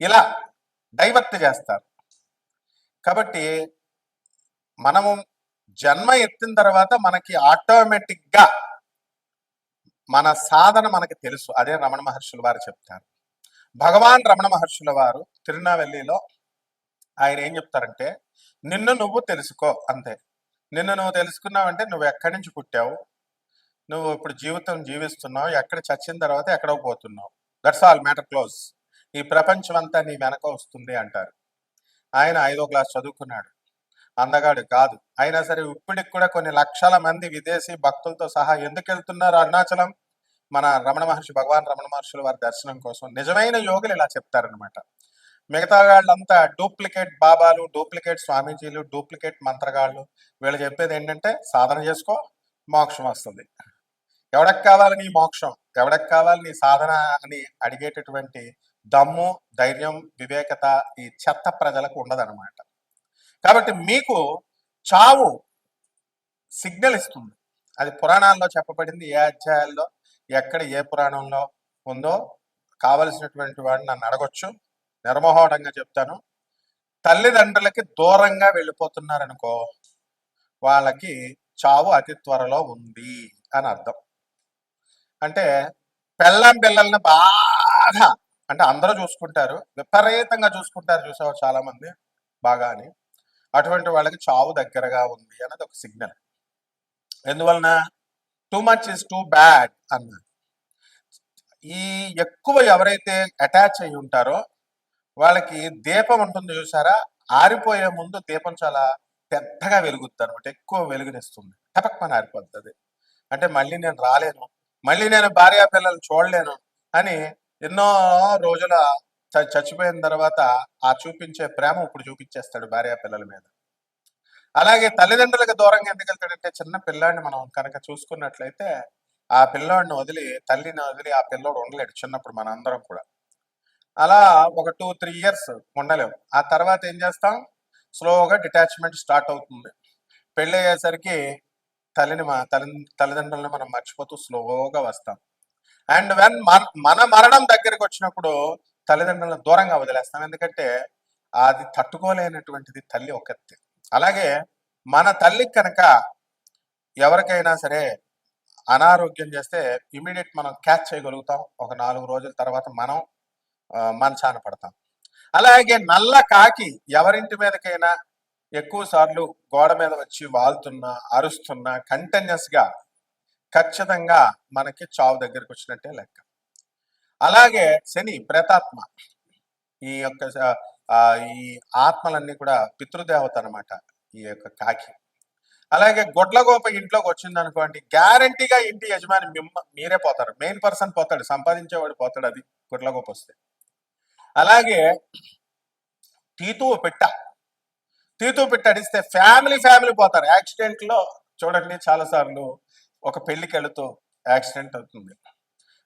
ఇలా డైవర్ట్ చేస్తారు. కాబట్టి మనము జన్మ ఎత్తిన తర్వాత మనకి ఆటోమేటిక్గా మన సాధన మనకి తెలుసు. అదే రమణ మహర్షుల వారు చెప్తారు. భగవాన్ రమణ మహర్షుల వారు తిరునావెల్లిలో ఆయన ఏం చెప్తారంటే నిన్ను నువ్వు తెలుసుకో అంతే. నిన్ను నువ్వు తెలుసుకున్నావంటే నువ్వు ఎక్కడి నుంచి పుట్టావు? నువ్వు ఇప్పుడు జీవితం జీవిస్తున్నావు? ఎక్కడ చచ్చిన తర్వాత ఎక్కడో పోతున్నావు? దట్స్ ఆల్ మ్యాటర్ క్లోజ్ ఈ ప్రపంచం అంతా నీ వెనక వస్తుంది అంటారు. ఆయన ఐదో క్లాస్ చదువుకున్నాడు. అందగాడు కాదు. అయినా సరే ఇప్పటికి కూడా కొన్ని లక్షల మంది విదేశీ భక్తులతో సహా ఎందుకు వెళ్తున్నారు అరుణాచలం? మన రమణ మహర్షి భగవాన్ రమణ మహర్షుల వారి దర్శనం కోసం నిజమైన యోగులు ఇలా చెప్తారనమాట మిగతా వాళ్ళంతా డూప్లికేట్ బాబాలు డూప్లికేట్ స్వామీజీలు డూప్లికేట్ మంత్రగాళ్ళు వీళ్ళు చెప్పేది ఏంటంటే సాధన చేసుకో మోక్షం వస్తుంది. ఎవడకు కావాలి నీ మోక్షం? ఎవడకు కావాలి నీ సాధన అని అడిగేటటువంటి దమ్ము ధైర్యం వివేకత ఈ చెత్త ప్రజలకు ఉండదన్నమాట. కాబట్టి మీకు చావు సిగ్నల్ ఇస్తుంది. అది పురాణాల్లో చెప్పబడింది. ఏ అధ్యాయాల్లో ఎక్కడ ఏ పురాణంలో ఉందో కావలసినటువంటి వాడిని నన్ను అడగొచ్చు. నిర్మోహటంగా చెప్తాను. తల్లిదండ్రులకి దూరంగా వెళ్ళిపోతున్నారనుకో వాళ్ళకి చావు అతి త్వరలో ఉంది అని అర్థం. అంటే పెళ్ళం పిల్లల్ని బాగా అంటే అందరూ చూసుకుంటారు. విపరీతంగా చూసుకుంటారు చూసావు చాలా మంది బాగా అని. అటువంటి వాళ్ళకి చావు దగ్గరగా ఉంది అన్నది ఒక సిగ్నల్. ఎందువలన? Too much is too bad అన్నారు. ఈ ఎక్కువ ఎవరైతే అటాచ్ అయి ఉంటారో వాళ్ళకి దీపం ఉంటుంది చూసారా? ఆరిపోయే ముందు దీపం చాలా పెద్దగా వెలుగుద్ది అనమాట ఎక్కువ వెలుగునిస్తుంది. టపక్మని ఆరిపోతుంది అంటే మళ్ళీ నేను రాలేను. మళ్ళీ నేను భార్యా పిల్లలు చూడలేను అని ఎన్నో రోజుల చ- చచ్చిపోయిన తర్వాత ఆ చూపించే ప్రేమ ఇప్పుడు చూపించేస్తాడు భార్య పిల్లల మీద. అలాగే తల్లిదండ్రులకు దూరంగా ఎందుకు వెళ్తాడంటే చిన్న పిల్లాడిని మనం కనుక చూసుకున్నట్లయితే ఆ పిల్లోడిని వదిలి తల్లిని వదిలి ఆ పిల్లోడు ఉండలేడు చిన్నప్పుడు మన అందరం కూడా. అలా ఒక టూ త్రీ ఇయర్స్ ఉండలేము ఆ తర్వాత ఏం చేస్తాం? స్లోగా డిటాచ్మెంట్ స్టార్ట్ అవుతుంది. పెళ్ళి అయ్యేసరికి తల్లిని మా తల్లి తల్లిదండ్రులను మనం మర్చిపోతూ స్లోగా వస్తాం. అండ్ వెన్ మన మరణం దగ్గరికి వచ్చినప్పుడు తల్లిదండ్రులను దూరంగా వదిలేస్తాం. ఎందుకంటే అది తట్టుకోలేనటువంటిది తల్లి ఒక్కతే అలాగే మన తల్లికి కనుక ఎవరికైనా సరే అనారోగ్యం చేస్తే ఇమీడియట్ మనం క్యాచ్ చేయగలుగుతాం. ఒక నాలుగు రోజుల తర్వాత మనం మంచాన పడతాం. అలాగే నల్ల కాకి ఎవరింటి మీదకైనా ఎక్కువ సార్లు గోడ మీద వచ్చి వాళ్తున్నా అరుస్తున్నా కంటిన్యూస్గా ఖచ్చితంగా మనకి చావు దగ్గరికి వచ్చినట్టే లెక్క. అలాగే శని ప్రేతాత్మ ఈ యొక్క ఈ ఆత్మలన్నీ కూడా పితృదేవత అనమాట ఈ యొక్క కాకి. అలాగే గొడ్లగోప ఇంట్లోకి వచ్చింది అనుకోండి గ్యారంటీగా ఇంటి యజమాని మిమ్మ మీరే పోతారు. మెయిన్ పర్సన్ పోతాడు సంపాదించేవాడు పోతాడు అది గొడ్లగోప వస్తే. అలాగే తీతూ పెట్ట. తీతూ పెట్ట అడిస్తే ఫ్యామిలీ ఫ్యామిలీ పోతారు. యాక్సిడెంట్లో చూడండి చాలా సార్లు ఒక పెళ్ళికి వెళుతూ యాక్సిడెంట్ అవుతుంది.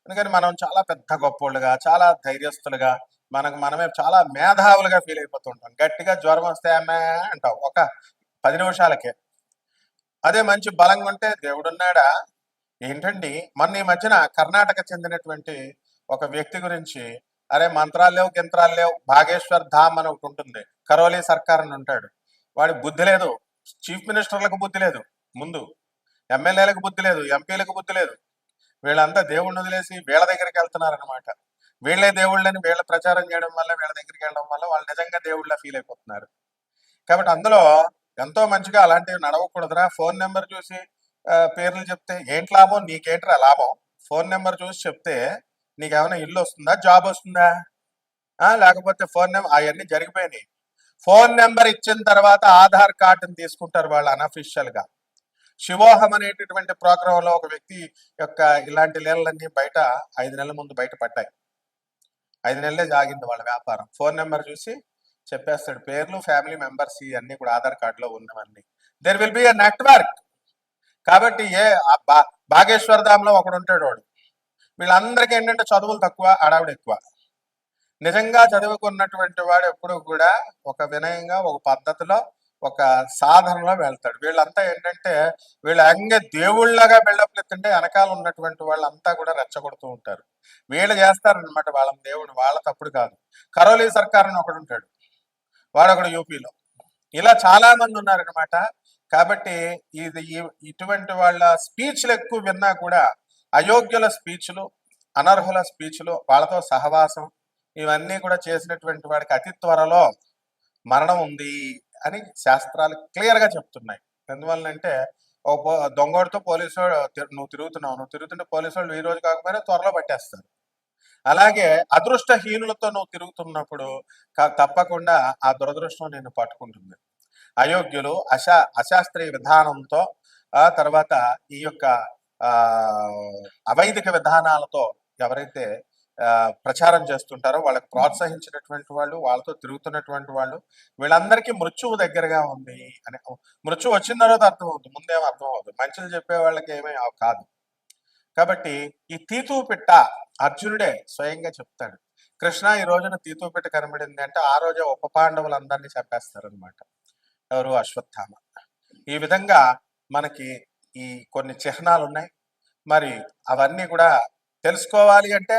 అందుకని మనం చాలా పెద్ద గొప్పోళ్ళుగా చాలా ధైర్యస్తులుగా మనకు మనమే చాలా మేధావులుగా ఫీల్ అయిపోతుంటాం గట్టిగా జ్వరం వస్తే అమ్మే అంటాం ఒక పది నిమిషాలకే. అదే మంచి బలంగా ఉంటే దేవుడున్నాడా? ఏంటండి? మొన్న ఈ మధ్యన కర్ణాటక చెందినటువంటి ఒక వ్యక్తి గురించి అరే మంత్రాలు లేవు గింత్రాలు లేవు భాగేశ్వర్ ధామ్ అని ఒకటి ఉంటుంది. కరోలి సర్కార్ అని ఉంటాడు. వాడి బుద్ధి లేదు. చీఫ్ మినిస్టర్లకు బుద్ధి లేదు. ముందు ఎమ్మెల్యేలకు బుద్ధి లేదు ఎంపీలకు బుద్ధి లేదు. వీళ్ళంతా దేవుడిని వదిలేసి వీళ్ళ దగ్గరికి వెళ్తున్నారనమాట వీళ్ళే దేవుళ్ళని వీళ్ళ ప్రచారం చేయడం వల్ల వీళ్ళ దగ్గరికి వెళ్ళడం వల్ల వాళ్ళు నిజంగా దేవుళ్ళ ఫీల్ అయిపోతున్నారు. కాబట్టి అందులో ఎంతో మంచిగా అలాంటివి నడవకూడదురా. ఫోన్ నెంబర్ చూసి పేర్లు చెప్తే ఏంటి లాభం? నీకేంట్రా లాభం? ఫోన్ నెంబర్ చూసి చెప్తే నీకేమైనా ఇల్లు వస్తుందా? జాబ్ వస్తుందా? లేకపోతే ఫోన్ నెంబర్ అవన్నీ జరిగిపోయినాయి. ఫోన్ నెంబర్ ఇచ్చిన తర్వాత ఆధార్ కార్డుని తీసుకుంటారు వాళ్ళు అనఫిషియల్గా శివోహం అనేటటువంటి ప్రోగ్రాంలో ఒక వ్యక్తి యొక్క ఇలాంటి లీలలన్నీ బయట ఐదు నెలల ముందు బయట పడ్డాయి. ఐదు నెలలే జాగింది వాళ్ళ వ్యాపారం. ఫోన్ నెంబర్ చూసి చెప్పేస్తాడు పేర్లు ఫ్యామిలీ మెంబర్స్ ఇవన్నీ కూడా ఆధార్ కార్డులో ఉన్నవన్నీ. There will be a network కాబట్టి ఏ బా- బాగేశ్వర ధామ్లో ఒకడు ఉంటాడు వాడు. వీళ్ళందరికీ ఏంటంటే చదువులు తక్కువ అడావిడ ఎక్కువ. నిజంగా చదువుకున్నటువంటి వాడు ఎప్పుడు కూడా ఒక వినయంగా ఒక పద్ధతిలో ఒక సాధనలో వెళ్తాడు. వీళ్ళంతా ఏంటంటే వీళ్ళు అంగే దేవుళ్ళగా బిల్డప్ ఎత్తుంటే వెనకాల ఉన్నటువంటి వాళ్ళంతా కూడా రెచ్చగొడుతూ ఉంటారు. వీళ్ళు చేస్తారనమాట వాళ్ళ దేవుడు వాళ్ళ తప్పుడు కాదు. కరోలీ సర్కార్ అని ఒకడు ఉంటాడు. వాడు ఒకడు యూపీలో. ఇలా చాలా మంది ఉన్నారనమాట కాబట్టి ఇది ఇటువంటి వాళ్ళ స్పీచ్లు ఎక్కువ విన్నా కూడా అయోగ్యుల స్పీచ్లు అనర్హుల స్పీచ్లు వాళ్ళతో సహవాసం ఇవన్నీ కూడా చేసినటువంటి వాడికి అతి త్వరలో మరణం ఉంది. అని శాస్త్రాలు క్లియర్గా చెప్తున్నాయి. ఎందువల్లంటే ఓ దొంగోడితో పోలీసు వాడు నువ్వు తిరుగుతున్నావు నువ్వు తిరుగుతుంటే పోలీసు వాళ్ళు ఈ రోజు కాకపోయినా త్వరలో పట్టేస్తారు. అలాగే అదృష్టహీనులతో నువ్వు తిరుగుతున్నప్పుడు తప్పకుండా ఆ దురదృష్టం నిన్ను పట్టుకుంటుంది. అయోగ్యులు అశా అశాస్త్రీయ విధానంతో ఆ తర్వాత ఈ యొక్క ఆ అవైదిక విధానాలతో ఎవరైతే ప్రచారం చేస్తుంటారో వాళ్ళకి ప్రోత్సహించినటువంటి వాళ్ళు వాళ్ళతో తిరుగుతున్నటువంటి వాళ్ళు వీళ్ళందరికీ మృత్యువు దగ్గరగా ఉంది అని మృత్యువు వచ్చిన తర్వాత అర్థం అవుతుంది ముందేమో అర్థం అవుతుంది మంచిలు చెప్పే వాళ్ళకి ఏమీ కాదు. కాబట్టి ఈ తీతూ పిట్ట అర్జునుడే స్వయంగా చెప్తాడు. కృష్ణ ఈ రోజున తీతూ పిట్ట కనబడింది అంటే ఆ రోజే ఉప పాండవులందరినీ చెప్పేస్తారనమాట ఎవరు? అశ్వత్థామ. ఈ విధంగా మనకి ఈ కొన్ని చిహ్నాలు ఉన్నాయి మరి అవన్నీ కూడా తెలుసుకోవాలి అంటే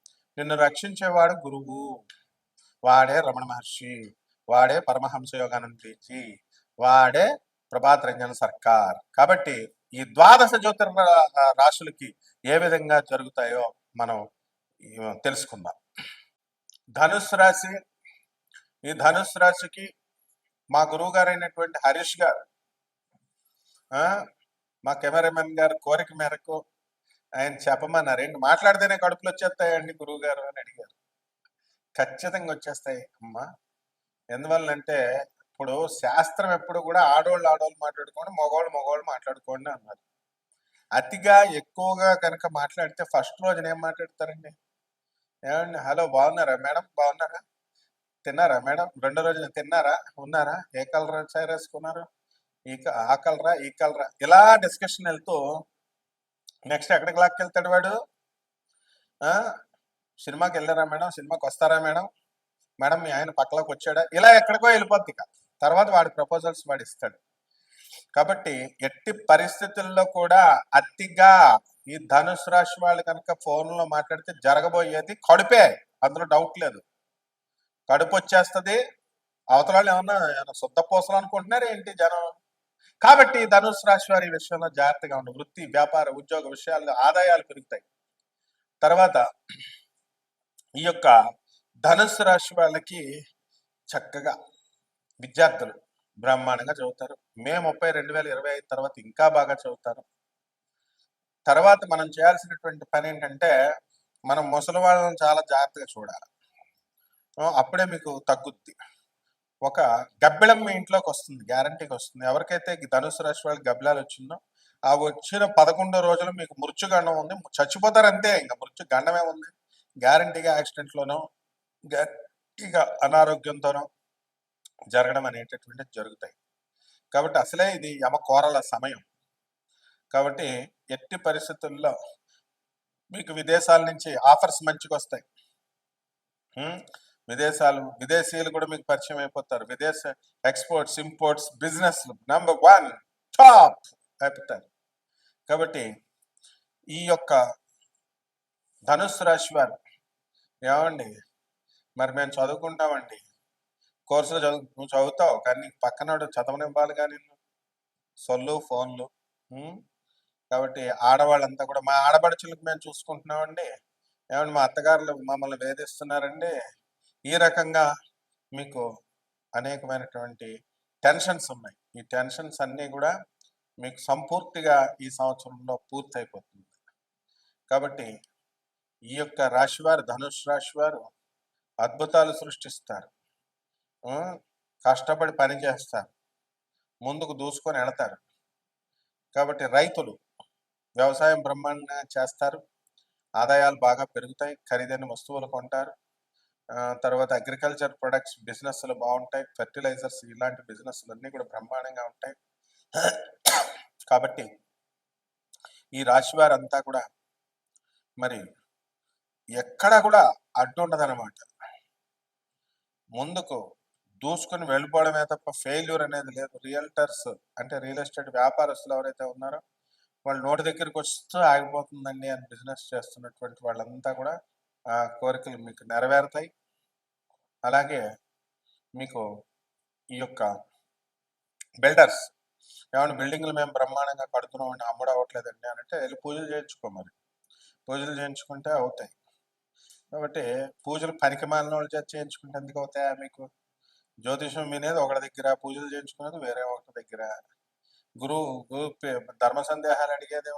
నిన్ను రక్షించేవాడు గురువు. వాడే రమణ మహర్షి. వాడే పరమహంస యోగానందీజీ వాడే ప్రభాత్ రంజన్ సర్కార్. కాబట్టి ఈ ద్వాదశ జ్యోతిర్మ రాశులకి ఏ విధంగా జరుగుతాయో మనం తెలుసుకుందాం. ధనుసు రాశి. ఈ ధనుసు రాశికి మా గురువు గారైనటువంటి హరీష్ గారు మా కెమెరామెన్ గారు కోరిక మేరకు ఆయన చెప్పమన్నారు. ఏంటి? మాట్లాడితేనే కడుపులు వచ్చేస్తాయండి గురువు గారు అని అడిగారు. ఖచ్చితంగా వచ్చేస్తాయి అమ్మా. ఎందువల్లంటే ఇప్పుడు శాస్త్రం ఎప్పుడు కూడా ఆడోళ్ళు ఆడోళ్ళు మాట్లాడుకోండి మగవాళ్ళు మగవాళ్ళు మాట్లాడుకోండి అన్నారు. అతిగా ఎక్కువగా కనుక మాట్లాడితే ఫస్ట్ రోజున ఏం మాట్లాడతారండి? ఏమండి? హలో బాగున్నారా మేడం? బాగున్నారా? తిన్నారా మేడం? రెండో రోజున తిన్నారా? ఉన్నారా? ఏ కలర్ చైర్ వేసుకున్నారు? ఈ క- ఆ కలరా? ఈ కలరా? ఇలా డిస్కషన్ వెళ్తూ నెక్స్ట్ ఎక్కడికి లాక్కెళ్తాడు వాడు? సినిమాకి వెళ్ళారా మేడం? సినిమాకి వస్తారా మేడం? మేడం మీ ఆయన పక్కలోకి వచ్చాడా? ఇలా ఎక్కడికో వెళ్ళిపోద్ది ఇక. తర్వాత వాడి ప్రపోజల్స్ వాడు ఇస్తాడు. కాబట్టి ఎట్టి పరిస్థితుల్లో కూడా అతిగా ఈ ధనుసు రాశి వాళ్ళు కనుక ఫోన్లో మాట్లాడితే జరగబోయేది కడుపే. అందులో డౌట్ లేదు. కడుపు వచ్చేస్తుంది. అవతల వాళ్ళు ఏమన్నా ఏమైనా శుద్ధ పూసలు అనుకుంటున్నారు ఏంటి జనం? కాబట్టి ధనుసు రాశి వారి విషయంలో జాగ్రత్తగా ఉండు. వృత్తి వ్యాపార ఉద్యోగ విషయాల్లో ఆదాయాలు పెరుగుతాయి. తర్వాత ఈ యొక్క ధనుసు రాశి వాళ్ళకి చక్కగా విద్యార్థులు బ్రహ్మాండంగా చదువుతారు. మే ముప్పై రెండు వేల ఇరవై ఐదు తర్వాత ఇంకా బాగా చదువుతారు. తర్వాత మనం చేయాల్సినటువంటి పని ఏంటంటే మనం ముసలి వాళ్ళని చాలా జాగ్రత్తగా చూడాలి. అప్పుడే మీకు తగ్గుద్ది. ఒక గబ్బిళం మీ ఇంట్లోకి వస్తుంది గ్యారంటీకి వస్తుంది. ఎవరికైతే ధనుసు రాశి వాళ్ళకి గబ్బిలాలు వచ్చిందో ఆ వచ్చిన పదకొండో రోజులు మీకు మృత్యుగండం ఉంది. చచ్చిపోతారు అంతే ఇంకా మృత్యు గండమే ఉంది. గ్యారంటీగా యాక్సిడెంట్లోనో గట్టిగా అనారోగ్యంతోనో జరగడం అనేటటువంటిది జరుగుతాయి. కాబట్టి అసలే ఇది యమ కోరల సమయం. కాబట్టి ఎట్టి పరిస్థితుల్లో మీకు విదేశాల నుంచి ఆఫర్స్ మంచిగా వస్తాయి. విదేశాలు విదేశీయులు కూడా మీకు పరిచయం అయిపోతారు. విదేశ exports imports business number one top అయిపోతారు కాబట్టి ఈ యొక్క ధనుస్సు రాశి వారు ఏమండి? మరి మేము చదువుకుంటామండి. కోర్సులో చదువు నువ్వు చదువుతావు కానీ నీకు పక్కనోడు చదవనివ్వాలి కానీ సొల్లు ఫోన్లు కాబట్టి ఆడవాళ్ళంతా కూడా మా ఆడపడుచులకు మేము చూసుకుంటున్నామండి. ఏమండి మా అత్తగారులు మమ్మల్ని వేధిస్తున్నారండి. ఈ రకంగా మీకు అనేకమైనటువంటి టెన్షన్స్ ఉన్నాయి. ఈ టెన్షన్స్ అన్నీ కూడా మీకు సంపూర్తిగా ఈ సంవత్సరంలో పూర్తయిపోతుంది. కాబట్టి ఈ యొక్క రాశివారు ధనుష్ రాశి వారు అద్భుతాలు సృష్టిస్తారు. కష్టపడి పని చేస్తారు. ముందుకు దూసుకొని వెళతారు. కాబట్టి రైతులు వ్యవసాయం బ్రహ్మాండంగా చేస్తారు. ఆదాయాలు బాగా పెరుగుతాయి. ఖరీదైన వస్తువులు కొంటారు. తర్వాత అగ్రికల్చర్ ప్రొడక్ట్స్ బిజినెస్లు బాగుంటాయి. ఫెర్టిలైజర్స్ ఇలాంటి బిజినెస్లు అన్నీ కూడా బ్రహ్మాండంగా ఉంటాయి. కాబట్టి ఈ రాశి వారంతా కూడా మరి ఎక్కడ కూడా అడ్డు ఉండదన్నమాట. ముందుకు దూసుకుని వెళ్ళిపోవడమే తప్ప ఫెయిల్యూర్ అనేది లేదు. రియల్టర్స్ అంటే రియల్ ఎస్టేట్ వ్యాపారస్తులు ఎవరైతే ఉన్నారో వాళ్ళు నోటి దగ్గరికి వస్తూ ఆగిపోతుందండి అని బిజినెస్ చేస్తున్నటువంటి వాళ్ళంతా కూడా ఆ కోరికలు మీకు నెరవేరుతాయి. అలాగే మీకు ఈ యొక్క బిల్డర్స్ ఏమైనా బిల్డింగ్లు మేము బ్రహ్మాండంగా కడుతున్నామండి అమ్ముడు అవ్వట్లేదండి అని అంటే వెళ్ళి పూజలు చేయించుకో మరి. పూజలు చేయించుకుంటే అవుతాయి. కాబట్టి పూజలు పనికిమాలిన వాళ్ళు చేత చేయించుకుంటే ఎందుకు అవుతాయా మీకు? జ్యోతిషం వినేది ఒకటి దగ్గర పూజలు చేయించుకునేది వేరే ఒకటి దగ్గర. గురువు గురు పే- ధర్మ సందేహాలు అడిగేది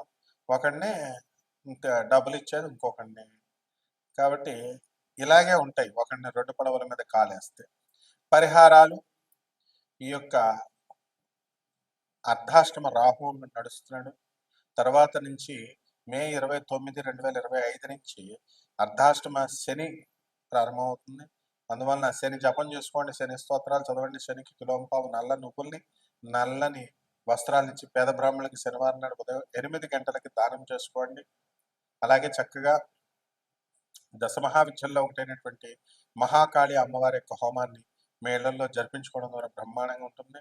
ఒకడిని ఇంకా డబ్బులు ఇచ్చేది ఇంకొకడిని. కాబట్టి ఇలాగే ఉంటాయి. ఒకరిని రెండు పడవల మీద కాలేస్తే. పరిహారాలు ఈ యొక్క అర్ధాష్టమ రాహు నడుస్తున్నాడు. తర్వాత నుంచి మే ఇరవై తొమ్మిది రెండు వేల ఇరవై ఐదు నుంచి అర్ధాష్టమ శని ప్రారంభమవుతుంది. అందువలన శని జపం చేసుకోండి శని స్తోత్రాలు చదవండి శనికి కిలోంపావు నల్ల నువ్వుల్ని నల్లని వస్త్రాలు ఇచ్చి పేద బ్రాహ్మణులకి శనివారం నాడు ఉదయం ఎనిమిది గంటలకి దానం చేసుకోండి. అలాగే చక్కగా దశమహావిద్యల్లో ఒకటైనటువంటి మహాకాళి అమ్మవారి యొక్క హోమాన్ని మీ ఇళ్ళలో జరిపించుకోవడం ద్వారా బ్రహ్మాండంగా ఉంటుంది.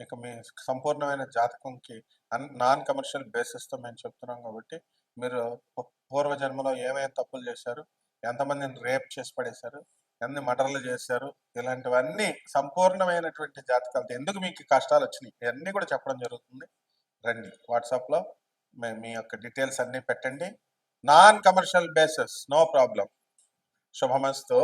ఇక మీ సంపూర్ణమైన జాతకంకి అన్ నాన్ కమర్షియల్ బేసిస్తో మేము చెప్తున్నాం కాబట్టి మీరు పూర్వజన్మలో ఏమేమి తప్పులు చేశారు ఎంతమందిని రేప్ చేసి పడేశారు ఎన్ని మటర్లు చేశారు ఇలాంటివన్నీ సంపూర్ణమైనటువంటి జాతకాలతో ఎందుకు మీకు కష్టాలు వచ్చినాయి ఇవన్నీ కూడా చెప్పడం జరుగుతుంది. రండి వాట్సాప్లో మీ యొక్క డీటెయిల్స్ అన్నీ పెట్టండి. Non commercial basis no problem శుభమస్తు